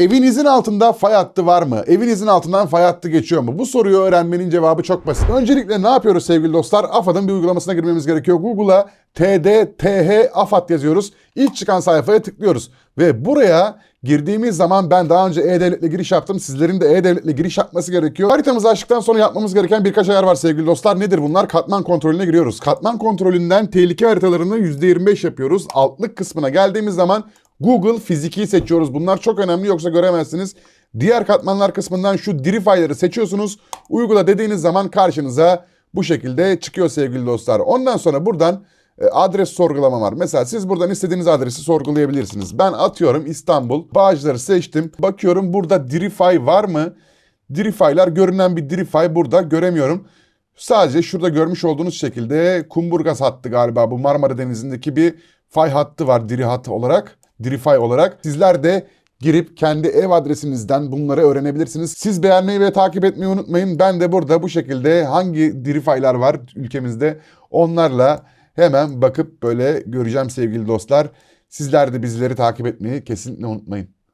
Evinizin altında fay hattı var mı? Evinizin altından fay hattı geçiyor mu? Bu soruyu öğrenmenin cevabı çok basit. Öncelikle ne yapıyoruz sevgili dostlar? AFAD'ın bir uygulamasına girmemiz gerekiyor. Google'a TDTH AFAD yazıyoruz. İlk çıkan sayfaya tıklıyoruz. Ve buraya girdiğimiz zaman ben daha önce E-Devlet'le giriş yaptım. Sizlerin de E-Devlet'le giriş yapması gerekiyor. Haritamızı açtıktan sonra yapmamız gereken birkaç ayar var sevgili dostlar. Nedir bunlar? Katman kontrolüne giriyoruz. Katman kontrolünden tehlike haritalarını %25 yapıyoruz. Altlık kısmına geldiğimiz zaman Google fiziki seçiyoruz. Bunlar çok önemli yoksa göremezsiniz. Diğer katmanlar kısmından şu Dirify'ları seçiyorsunuz. Uygula dediğiniz zaman karşınıza bu şekilde çıkıyor sevgili dostlar. Ondan sonra buradan e, adres sorgulama var. Mesela siz buradan istediğiniz adresi sorgulayabilirsiniz. Ben atıyorum İstanbul. Bağcıları seçtim. Bakıyorum burada Dirify var mı? Dirify'lar görünen bir Dirify burada göremiyorum. Sadece şurada görmüş olduğunuz şekilde Kumburgaz hattı galiba bu Marmara Denizi'ndeki bir fay hattı var diri hat olarak, Dirify olarak. Sizler de girip kendi ev adresinizden bunları öğrenebilirsiniz. Siz beğenmeyi ve takip etmeyi unutmayın. Ben de burada bu şekilde hangi Dirify'lar var ülkemizde onlarla hemen bakıp böyle göreceğim sevgili dostlar. Sizler de bizleri takip etmeyi kesinlikle unutmayın.